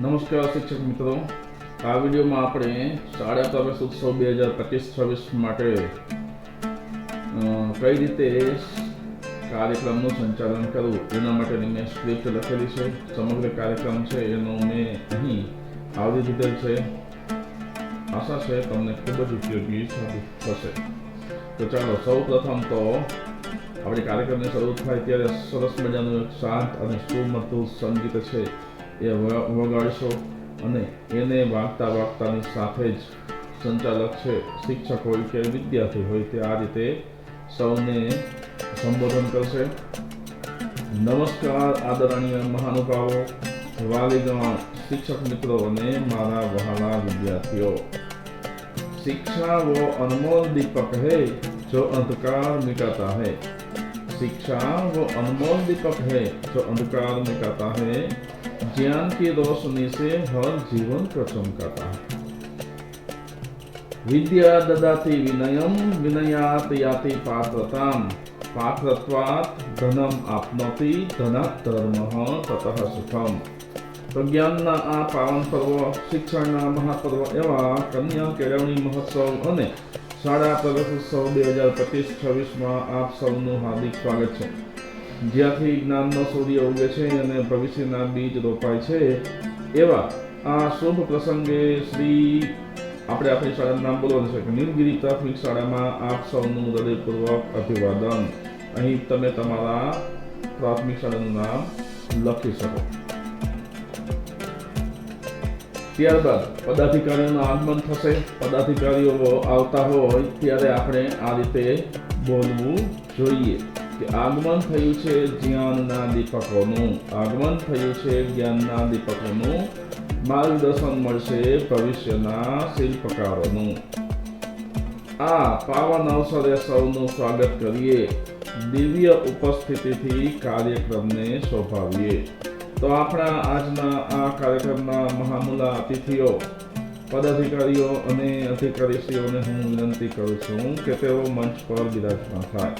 નમસ્કાર શિક્ષક મિત્રો. આ વિડીયોમાં આપણે શાળા પ્રવેશ ઉત્સવ બે હજાર પચીસ છવ્વીસ માટે કઈ રીતે કાર્યક્રમનું સંચાલન કરવું? એના માટેની મેં સ્ક્રિપ્ટ લખેલી છે. સમગ્ર કાર્યક્રમ છે એનો મેં અહીં આવરી દીધેલ છે. આશા છે તમને ખૂબ જ ઉપયોગી સાબિત થશે. તો ચાલો સૌ પ્રથમ તો આપણે કાર્યક્રમની શરૂ થાય ત્યારે સરસ મજાનું એક શાંત અને સુમધુર સંગીત છે. એ વ- વગાડશો અને એને વાગતા વાગતાની સાથે જ સંચાલક છે શિક્ષક હોય કે વિદ્યાર્થી હોય તે આ રીતે સૌને સંબોધન કરશે નમસ્કાર આદરણીય મહાનુભાવો વાલીગણ શિક્ષક મિત્રો અને મારા વહાલા વિદ્યાર્થીઓ शिक्षा वो अनमोल दीपक है जो अंधकार मिटाता है शिक्षा वो अनमोल दीपक है जो अंधकार मिटाता है ज्ञान की रोशनी से हर जीवन को चमकाता है विद्या ददाति विनयम विनयात याति पात्रताम पात्रत्वात् धनम आपनोति धनात् धर्मः ततः सुखम તો જ્ઞાનના આ પાવન પર્વ શિક્ષણના મહાપર્વ એવા કન્યા કેળવણી મહોત્સવ અને શાળા પ્રવેશોત્સવ બે હજાર પચીસ છવ્વીસમાં આપ સૌનું હાર્દિક સ્વાગત છે જ્યાંથી જ્ઞાનનો સૂર્ય ઉગે છે અને ભવિષ્યના બીજ રોપાય છે, એવા આ શુભ પ્રસંગે શ્રી આપણે આપણી શાળાનું નામ બોલવાનું છે કે નીલગીરી પ્રાથમિક શાળામાં આપ સૌનું હૃદયપૂર્વક અભિવાદન. અહીં તમે તમારા પ્રાથમિક શાળાનું નામ લખી શકો. ત્યારબાદ પદાધિકારીઓનું આગમન થશે. પદાધિકારીઓ આવતા હોય ત્યારે આપણે આ રીતે બોલવું જોઈએ. આગમન થયું છે જ્ઞાનના દીપકોનું આગમન થયું છે જ્ઞાનના દીપકોનું માર્ગદર્શન મળશે ભવિષ્યના શિલ્પકારોનું. આ પાવન અવસરે સૌનું સ્વાગત કરીએ. દિવ્ય ઉપસ્થિતિથી કાર્યક્રમને શોભાવીએ. તો આપણા આજના આ કાર્યક્રમના મહામુલા અતિથિઓ, પદાધિકારીઓ અને અધિકારીશ્રીઓને હું વિનંતી કરું છું કે તેઓ મંચ પર બિરાજમાન થાય.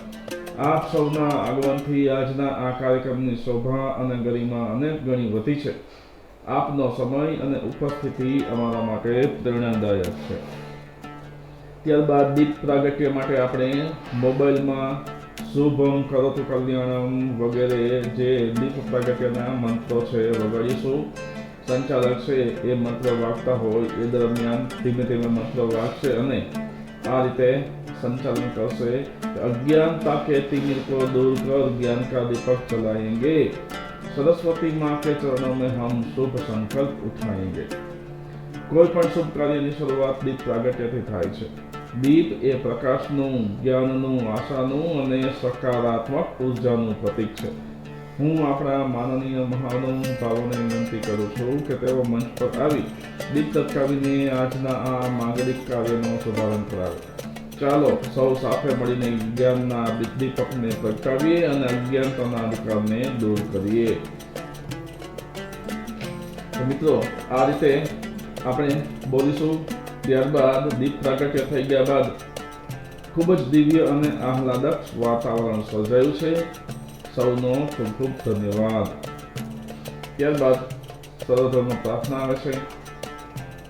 આપ સૌના આગમનથી આજના આ કાર્યક્રમની શોભા અને ગરિમા અનેક ગણી વધી છે. આપનો સમય અને ઉપસ્થિતિ અમારા માટે પ્રેરણાદાયક છે. ત્યારબાદ દીપ પ્રાગટ્ય માટે આપણે મોબાઈલમાં શુભમ કરોતુ કલ્યાણમ વગેરે જે દીપ પ્રાગટ્યના મંત્રો છે વગાડીશું. સંચાલક છે એ મંત્ર વાગતા હોય એ દરમિયાન ધીમે ધીમે મંત્ર વાગશે અને આ રીતે સંચાલન કરશે કે અજ્ઞાનતા કે तिमिर को दूर कर ज्ञान का दीपक जलाएंगे सरस्वती माँ के चरणों में हम शुभ संकल्प उठाएंगे કોઈ પણ શુભ કાર્યની શરૂઆત દીપ પ્રાગટ્યથી થાય છે દીપ એ પ્રકાશનું જ્ઞાનનું આશાનું અને સકારાત્મક ઉર્જાનું પ્રતીક છે હું આપણા માનનીય મહાનુભાવોને વિનંતી કરું છું કે તેઓ મંચ પર આવી દીપ તટકાવીને આજના આ માંગલિક કાર્યનો શુભારંભ કરાવે ચાલો, સૌ સાથે મળીને વિજ્ઞાનના દીપકને પ્રગટાવીએ અને અજ્ઞાનતાના અંધકારને દૂર કરીએ. મિત્રો, આ રીતે આપણે બોલીશું. ત્યારબાદ દીપ પ્રાગટ્ય થઈ ગયા બાદ ખૂબ જ દિવ્ય અને આહલાદક વાતાવરણ સર્જાયું છે. સૌનો ખૂબ ખૂબ ધન્યવાદ. ત્યારબાદ સર્વધર્મ પ્રાર્થના આવે છે.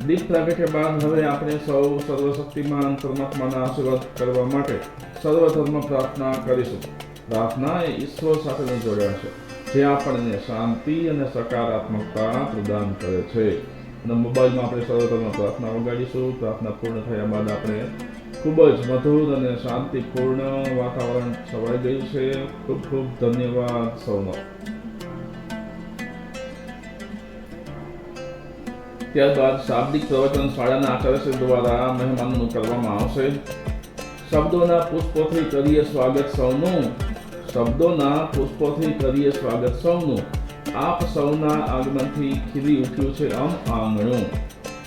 દીપ પ્રાગટ્ય બાદ હવે આપણે સૌ સર્વશક્તિમાન પરમાત્માના આશીર્વાદ કરવા માટે સર્વધર્મ પ્રાર્થના કરીશું. પ્રાર્થના એ ઈશ્વર સાથે જોડાણ છે, જે આપણને શાંતિ અને સકારાત્મકતા પ્રદાન કરે છે. અને મોબાઈલમાં આપણે સર્વધર્મ પ્રાર્થના વગાડીશું. પ્રાર્થના પૂર્ણ થયા બાદ આપણે ખૂબ જ મધુર અને શાંતિપૂર્ણ વાતાવરણ છવાઈ ગયું છે. ખૂબ ખૂબ ધન્યવાદ સૌનો. ત્યારબાદ શાબ્દિક પ્રવચન શાળાના આચાર્યશ્રી દ્વારા મહેમાનોનું કરવામાં આવશે. શબ્દોના પુષ્પોથી કરીએ સ્વાગત સૌનું. શબ્દોના પુષ્પોથી કરીએ સ્વાગત સૌનું. આપ સૌના આગમનથી ખીલી ઉઠ્યું છે આમ આંગણું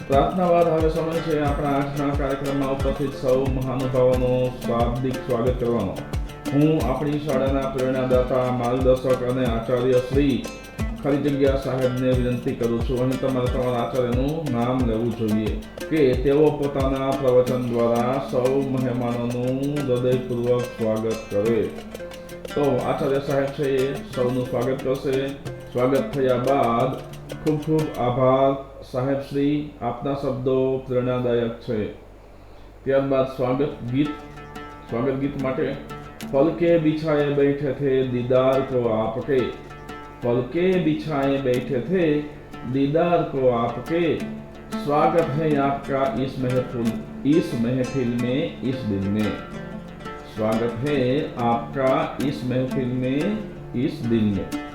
પ્રાર્થના બાદ હવે સમય છે આપણા આજના કાર્યક્રમમાં ઉપસ્થિત સૌ મહાનુભાવોનો શાબ્દિક સ્વાગત કરવાનો. હું આપણી શાળાના પ્રેરણાદાતા, માર્ગદર્શક અને આચાર્ય શ્રી ખાલી જગ્યા સાહેબને વિનંતી કરું છું અને તમારે તમારા આચાર્યનું નામ લેવું જોઈએ કે તેઓ પોતાના પ્રવચન દ્વારા સૌ મહેમાનોનું હૃદયપૂર્વક સ્વાગત કરે. તો આચાર્ય સાહેબ છે એ સૌનું સ્વાગત કરશે. સ્વાગત થયા બાદ ખૂબ ખૂબ આભાર. સાહેબ શ્રી, આપના શબ્દો પ્રેરણાદાયક છે. ત્યારબાદ સ્વાગત ગીત. સ્વાગત ગીત માટે પલકે બિછાએ બેઠે થે દીદાર તો આપકે. पलके बिछाए बैठे थे दीदार को आपके स्वागत है आपका इस महफिल इस महफिल में इस दिन में स्वागत है आपका इस महफिल में इस दिन में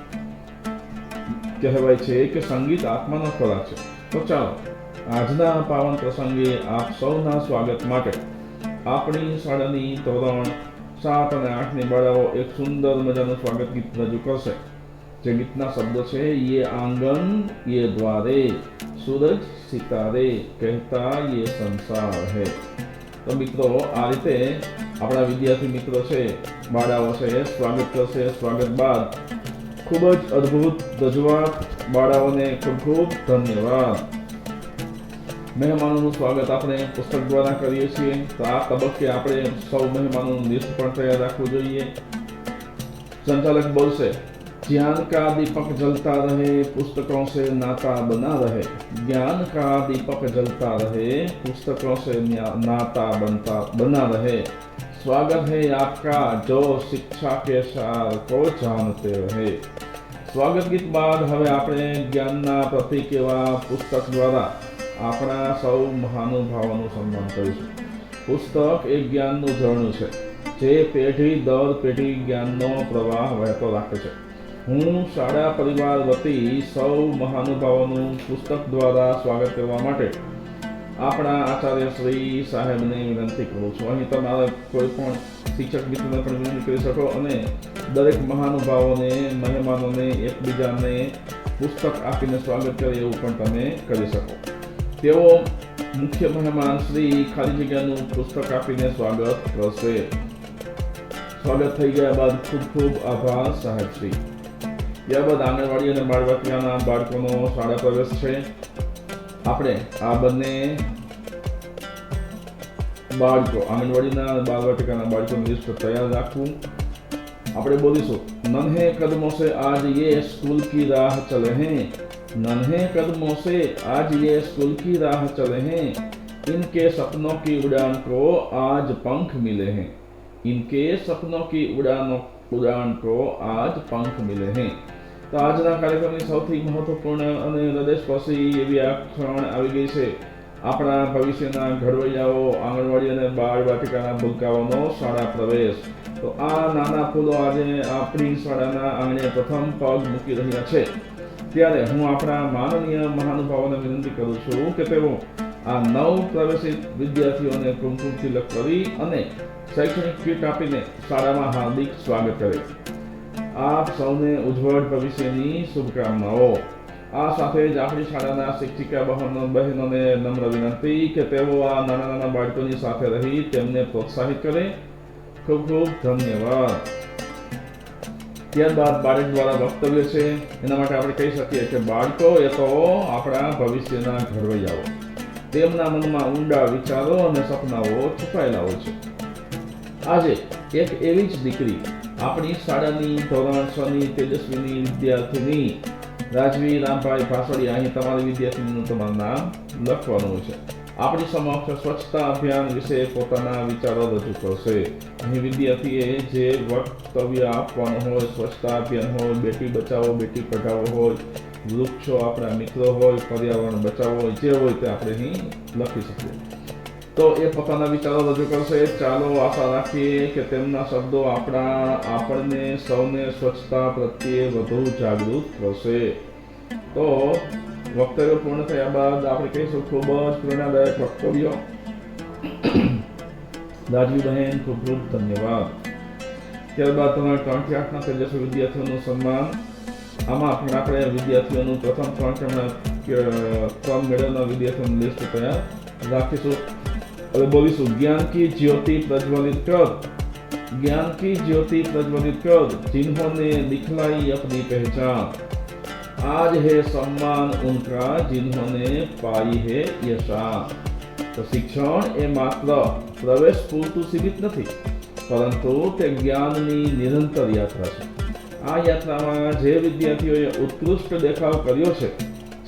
કહેવાય છે કે સંગીત આત્માનો ખોરાક છે તો ચાલો આજના પાવન પ્રસંગે આપ સૌના સ્વાગત માટે આપણી શાળાની ધોરણ સાત અને આઠની બાળાઓ એક સુંદર મજાનું સ્વાગત ગીત રજૂ કરશે જે ગીતના શબ્દો છે, યે આંગન, યે દ્વારે, સૂરજ સિતારે કહેતા યે સંસાર હે. તો મિત્રો, આ રીતે આપણા વિદ્યાર્થી મિત્રો છે, બાળાઓ છે, સ્વાગત કરશે. સ્વાગત બાદ ખૂબ જ અદ્ભુત રજૂઆત બાળાઓને ખૂબ ખૂબ ધન્યવાદ. મહેમાનોનું સ્વાગત આપણે પુસ્તક દ્વારા કરીએ છીએ. તો આ તબક્કે આપણે સૌ મહેમાનોનું લિસ્ટ પણ તૈયાર રાખવું જોઈએ. સંચાલક બોલશે. ज्ञान का दीपक जलता रहे पुस्तकों से नाता बना रहे ज्ञान का दीपक जलता रहे पुस्तकों से न्या- नाता बनता बना रहे स्वागत है आपका जो शिक्षा के सार को जानते रहे સ્વાગત ગીત બાદ હવે આપણે જ્ઞાનના પ્રતીક એવા પુસ્તક દ્વારા આપણા સૌ મહાનુભાવોનું સન્માન કરીશું પુસ્તક એ જ્ઞાનનું ઝરણું છે જે પેઢી દર પેઢી જ્ઞાનનો પ્રવાહ વહેતો રાખે છે હું શાળા પરિવાર વતી સૌ મહાનુભાવોનું પુસ્તક દ્વારા સ્વાગત કરવા માટે આપણા આચાર્ય શ્રી સાહેબને વિનંતી કરું છું. અહીં તમારે કોઈ પણ શિક્ષક મિત્રને પણ વિનંતી કરી શકો અને દરેક મહાનુભાવોને, મહેમાનોને, એકબીજાને પુસ્તક આપીને સ્વાગત કરે એવું પણ તમે કરી શકો. તેઓ મુખ્ય મહેમાન શ્રી ખાલી જગ્યાનું પુસ્તક આપીને સ્વાગત કરશે. સ્વાગત થઈ ગયા બાદ ખૂબ ખૂબ આભાર સાહેબ શ્રી. ત્યારબાદ આંગણવાડી અને બાળવાટિયાના બાળકોનો શાળા પ્રવેશ છે. આપણે આ બંને બાળકો, આંગણવાડીના બાળવાટિકાના બાળકોનું લિસ્ટ તૈયાર રાખવું. આપણે બોલીશું, નન્હે કદમો સે આજ યે સ્કૂલ કી રાહ ચલે હૈ? नन्हे कदमों से आज ये स्कूल की राह चले हैं इनके सपनों की उड़ान को आज पंख मिले हैं इनके सपनों की उड़ान उड़ान को आज पंख मिले हैं તો આજના કાર્યક્રમની સૌથી મહત્વપૂર્ણ અને હૃદયસ્પર્શી એવી આ ક્ષણ આવી ગઈ છે. આપણા ભવિષ્યના ઘડવૈયાઓ, આંગણવાડી અને બાળ વાટિકાના ભૂલકાઓનો શાળા પ્રવેશ. તો આ નાના ફૂલો આજે આપણી શાળાના આંગણે પ્રથમ પગ મૂકી રહ્યા છે. ત્યારે હું આપણા માનનીય મહાનુભાવોને વિનંતી કરું છું કે તેઓ આ નવ પ્રવેશિત વિદ્યાર્થીઓને કુમકુમ તિલક કરી અને શૈક્ષણિક કીટ આપીને શાળામાં હાર્દિક સ્વાગત કરે. આપ સૌને ઉજ્જવળ ભવિષ્યની શુભકામનાઓ. આ સાથે જ આપણી શાળાના શિક્ષિકા બહેનો બહેનોને નમ્ર વિનંતી કે તેઓ આ નાના નાના બાળકોની સાથે રહી તેમને પ્રોત્સાહિત કરે. ખૂબ ખૂબ ધન્યવાદ. ત્યારબાદ બાળક દ્વારા વક્તવ્ય છે. એના માટે આપણે કહી શકીએ કે બાળકો, એ તો આપણા ભવિષ્યના ઘડવૈયાઓ. તેમના મનમાં ઊંડા વિચારો અને સપનાઓ છુપાયેલા હોય છે. આજે એક એવી જ દીકરી આપણી શાળાની ધોરણ તેજસ્વીની વિદ્યાર્થીની રાજવી રામભાઈ ભાસળી અહીં તમારી વિદ્યાર્થીનું તમારું નામ લખવાનું છે. આપણી સમક્ષ સ્વચ્છતા અભિયાન વિશે પોતાના વિચારો રજૂ કરશે. અહીં વિદ્યાર્થીએ જે વક્તવ્ય આપવાનું હોય, સ્વચ્છતા અભિયાન હોય, બેટી બચાવો, બેટી પઢાવો હોય, વૃક્ષો આપણા મિત્રો હોય, પર્યાવરણ બચાવો હોય, જે હોય તે આપણે અહીં લખી શકીએ. તો એ પોતાના વિચારો રજૂ કરશે. ચાલો, આશા રાખીએ કે તેમના શબ્દો આપણા, આપણને સૌને સ્વચ્છતા પ્રત્યે વધુ જાગૃત કરશે. તો વક્તવ્ય પૂર્ણ થયા બાદ આપણે કહીશું, ખૂબ જ પ્રેરણાદાયક વક્તવ્ય. બહેન, ખૂબ ખૂબ ધન્યવાદ. ત્યારબાદ તમારા ત્રણથી આઠના તેજસ્વી વિદ્યાર્થીઓનું સન્માન. આમાં પણ આપણે વિદ્યાર્થીઓનું પ્રથમ ત્રણ ક્રમના ક્રમ મેળવનાર વિદ્યાર્થીઓનું લિસ્ટ તૈયાર રાખીશું. હવે બોલીશું જ્ઞાન की ज्योति प्रज्वलित कर ज्ञान की ज्योति प्रज्वलित कर जिन्होंने दिखलाई अपनी पहचान आज है सम्मान उनका जिन्होंने पाई है यशान તો શિક્ષણ એ માત્ર પ્રવેશ પૂરતું સીમિત નથી પરંતુ તે જ્ઞાનની નિરંતર યાત્રા છે આ યાત્રામાં જે વિદ્યાર્થીઓએ ઉત્કૃષ્ટ દેખાવ કર્યો છે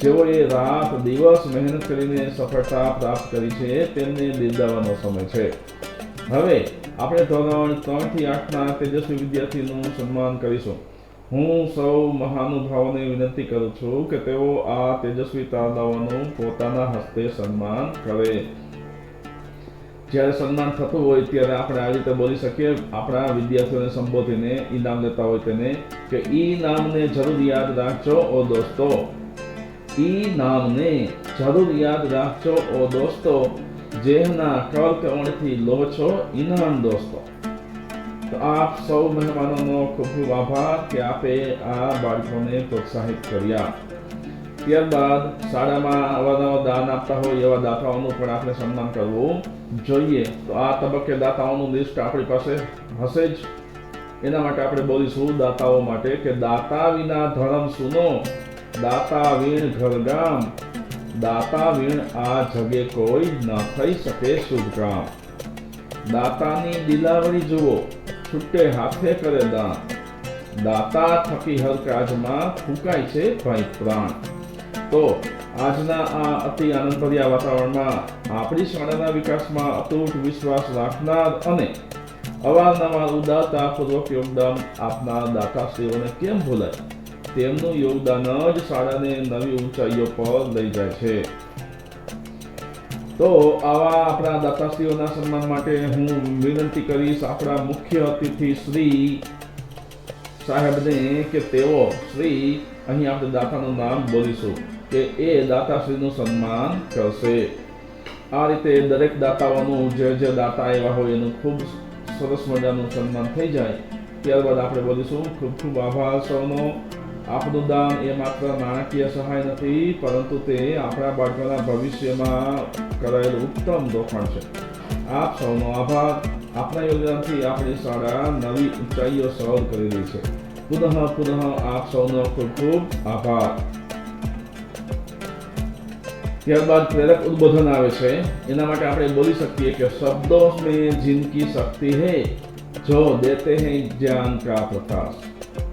જેઓએ રાત, દિવસ મહેનત કરીને સફળતા પ્રાપ્ત કરી છે, તેમને બિરદાવવાનો સમય છે. હવે આપણે ધોરણ ત્રણથી આઠના તેજસ્વી વિદ્યાર્થીનું સન્માન કરીશું. હું સૌ મહાનુભાવોને વિનંતી કરું છું કે તેઓ આ તેજસ્વી તારલાઓનું પોતાના હસ્તે સન્માન કરે. જ્યારે સન્માન થતું હોય ત્યારે આપણે આવી રીતે બોલી શકીએ. આપણા વિદ્યાર્થીઓને સંબોધીને ઈનામ લેતા હોય તેને કે ઈ નામને જરૂર યાદ રાખજો ઓ દોસ્તો. ઈ નામને જરૂર રાખજો, ઓ દોસ્તો. જેના કર કવણથી લો છો ઇનામ દોસ્તો. તો આપ સૌ મહેમાનોનો ખૂબ ખૂબ આભાર કે આપે આ બાળકોને પ્રોત્સાહિત કર્યા. ત્યારબાદ શાળામાં અવારનવાર દાન આપતા હોય એવા દાતાઓનું પણ આપણે સન્માન કરવું જોઈએ. તો આ તબક્કે દાતાઓનું લિસ્ટ આપણી પાસે હશે જ. એના માટે આપણે બોલીશું દાતાઓ માટે કે દાતા વિના ધર્મ સુનો. દાતા વીણ ઘર ગામ દાતા આ જગે કોઈ ન થઈ શકે કામ. દાતાની દિલાવરી જુઓ, છૂટે હાથે કરે દાન. દાતા થકી હર કાજમાં ફૂંકાય છે ભાઈ પ્રાણ. તો આજના આ અતિ આનંદભર્યા વાતાવરણમાં આપણી શાળાના વિકાસમાં અતૂટ વિશ્વાસ રાખનાર અને અવારનવાર ઉદારતાપૂર્વક યોગદાન આપનાર દાતાશ્રીઓને કેમ ભૂલાય? તેમનું યોગદાન જ શાળાને નવી ઊંચાઈઓ પર લઈ જાય છે. તો આવા આપણા દાતાશ્રીઓના સન્માન માટે હું વિનંતી કરીશ આપણા મુખ્ય અતિથિ શ્રી સાહેબને કે તેઓ શ્રી, અહીં આપણે દાતાનું નામ બોલીશું, કે એ દાતાશ્રીનું સન્માન કરશે. આ રીતે દરેક દાતાઓનું જે જે દાતા આવ્યા હોય એનું ખૂબ સરસ મજાનું સન્માન થઈ જાય. ત્યારબાદ આપણે બોલીશું, ખૂબ ખૂબ આભાર સૌનો. આપનું દાન એ માત્ર નાણાકીય સહાય નથી, પરંતુ તે આપણા બાળકોના ભવિષ્યમાં કરાયેલું ઉત્તમ રોકાણ છે. આપ સૌનો આભાર. આપના યોગદાનથી આપણી શાળા નવી ઊંચાઈઓ સર કરી રહી છે. પુનઃ પુનઃ આપ સૌનો ખૂબ ખૂબ આભાર. ત્યારબાદ પ્રેરક ઉદબોધન આવે છે. એના માટે આપણે બોલી શકીએ કે શબ્દો મેં જિંદગી શક્તિ હે, જો દેતે હૈ જ્ઞાન કા પ્રકાશ.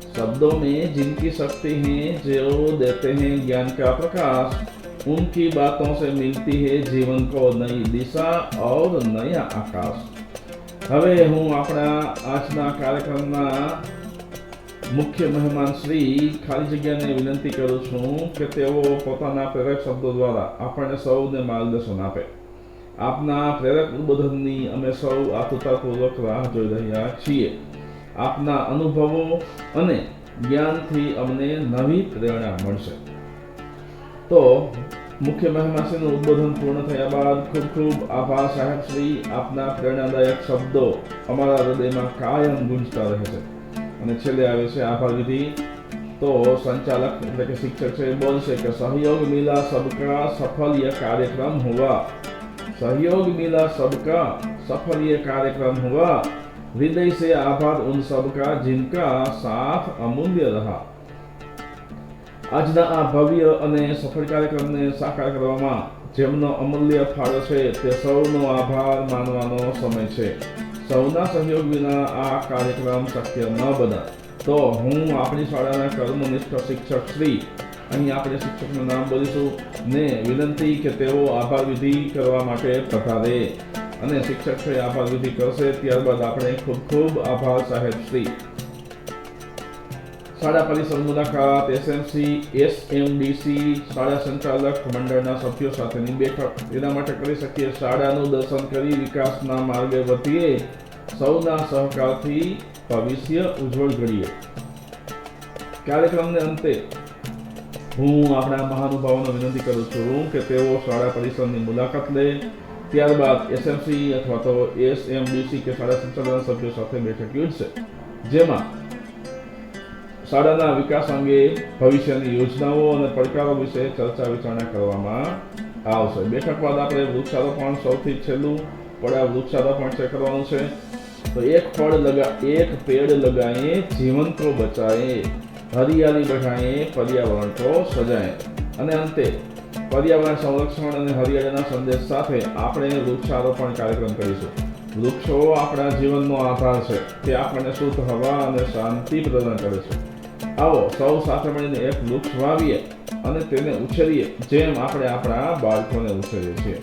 शब्दों में जिनकी शक्ति है जो देते हैं ज्ञान का प्रकाश उनकी बातों से मिलती है जीवन को नई दिशा और नया आकाश હવે હું આપણા આજના કાર્યક્રમના મુખ્ય મહેમાન શ્રી ખાલી જગ્યાને વિનંતી કરું છું કે તેઓ પોતાના પ્રેરક શબ્દો દ્વારા આપણને સૌને માર્ગદર્શન આપે આપના પ્રેરક ઉદ્બોધનની અમે સૌ આતુરતાપૂર્વક રાહ જોઈ રહ્યા છીએ આપના અનુભવો અને જ્ઞાનથી અમને નવી પ્રેરણા મળશે. તો મુખ્ય મહેમાસીનું ઉદ્બોધન પૂર્ણ થયા બાદ ખૂબ ખૂબ આભાર સાહેબ શ્રી. આપના પ્રેરણાદાયક શબ્દો અમારા હૃદયમાં કાયમ ગુંજતા રહે છે. અને છેલ્લે આવે છે આભાર વિધિ. તો સંચાલક એટલે કે શિક્ષક છે બોલશે કે સહયોગ મિલા સબકા સફલ યહ કાર્યક્રમ હોવા. સહયોગ મિલા સબકા સફલ યહ કાર્યક્રમ હોવા. हृदय से आभार उन सबका जिनका साथ अमूल्य रहा આજના આ ભવ્ય અને સફળ કાર્યક્રમને સાકાર કરવામાં જેમનો અમૂલ્ય ફાળો છે તે સૌનો આભાર માનવાનો સમય છે સૌના સહયોગ વિના આ કાર્યક્રમ શક્ય ન બને તો હું આપણી શાળાના કર્મનિષ્ઠ શિક્ષક શ્રી અહીં આપણે શિક્ષકનું નામ બોલીશું ને વિનંતી કે તેઓ આભાર વિધિ કરવા માટે પધારે અને શિક્ષક શ્રી આભાર વિધિ કરશે ત્યારબાદ આપણે ખૂબ ખૂબ આભાર, સાહેબ શ્રી. શાળા પરિસર મુલાકાત એસએમસી એસએમડીસી શાળા સંચાલક મંડળના સભ્યો સાથેની બેઠક. એના માટે કરી શકીએ શાળાનું દર્શન કરી વિકાસના માર્ગે વધીએ. સૌના સહકારથી ભવિષ્ય ઉજ્જવળ ઘડીએ કાર્યક્રમને અંતે હું આપણા મહાનુભાવોને વિનંતી કરું છું કે તેઓ શાળા પરિસરની મુલાકાત લે. ત્યારબાદ એસએમસી અથવા તો એસએમડીસી કે શાળા સંચાલન સભ્યો સાથે બેઠક યોજશે, જેમાં શાળાના વિકાસ અંગે ભવિષ્યની યોજનાઓ અને પડકારો વિશે ચર્ચા વિચારણા કરવામાં આવશે. બેઠક બાદ આપણે વૃક્ષારોપણ સૌથી છેલ્લું પડા વૃક્ષારોપણ છે કરવાનું છે. તો એક ફળ લગા, એક પેડ લગાએ જીવન તો બચાએ હરિયાળી બઢાએ પર્યાવરણ તો સજાએ અને અંતે પર્યાવરણ સંરક્ષણ અને હરિયાળાના સંદેશ સાથે આપણે વૃક્ષારોપણ કાર્યક્રમ કરીશું. વૃક્ષો આપણા જીવનનો આધાર છે. તે આપણને શુદ્ધ હવા અને શાંતિ પ્રદાન કરે છે. આવો, સૌ સાથે મળીને એક વૃક્ષ વાવીએ અને તેને ઉછેરીએ, જેમ આપણે આપણા બાળકોને ઉછેરીએ છીએ.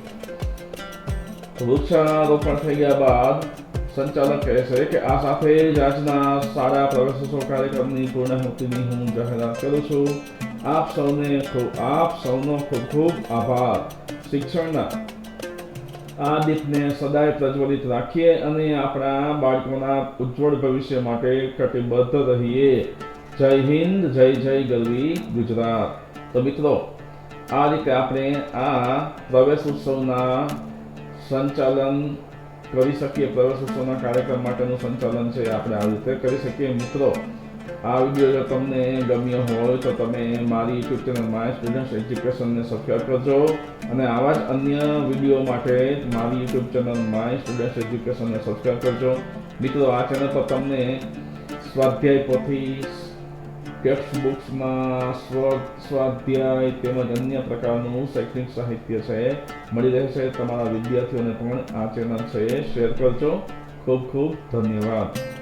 વૃક્ષારોપણ થઈ ગયા બાદ સંચાલક કહે છે કે આ સાથે જ આજના શાળા પ્રવેશોત્સવ કાર્યક્રમની પૂર્ણાહુતિની હું જાહેરાત કરું છું. આપ સૌને ખૂબ, આપ સૌનો ખૂબ ખૂબ આભાર. શિક્ષણના આ દીપને સદાય પ્રજ્વલિત રાખીએ અને આપણા બાળકોના ઉજ્જવળ ભવિષ્ય માટે કટિબદ્ધ રહીએ. જય હિન્દ, જય જય ગરવી ગુજરાત. તો મિત્રો, આ રીતે આપણે આ પ્રવેશ ઉત્સવના સંચાલન કરી શકીએ. પ્રવેશ ઉત્સવના કાર્યક્રમ માટેનું સંચાલન છે આપણે આ રીતે કરી શકીએ. મિત્રો આ વીડિયો જો તમને ગમ્યો હોય તો તમે મારી યુટ્યુબ ચેનલ માય સ્ટુડન્ટ્સ એજ્યુકેશનને સબસ્ક્રાઈબ કરજો. અને આવા જ અન્ય વીડિયો માટે મારી યુટ્યુબ ચેનલ માય સ્ટુડન્ટ્સ એજ્યુકેશનને સબસ્ક્રાઈબ કરજો. મિત્રો, આ ચેનલ પર તમને સ્વાધ્યાય પોથી ટેક્સ્ટ બુક્સમાં સ્વ સ્વાધ્યાય તેમજ અન્ય પ્રકારનું શૈક્ષણિક સાહિત્ય છે, મળી રહેશે. તમારા વિદ્યાર્થીઓને પણ આ ચેનલ છે શેર કરજો. ખૂબ ખૂબ ધન્યવાદ.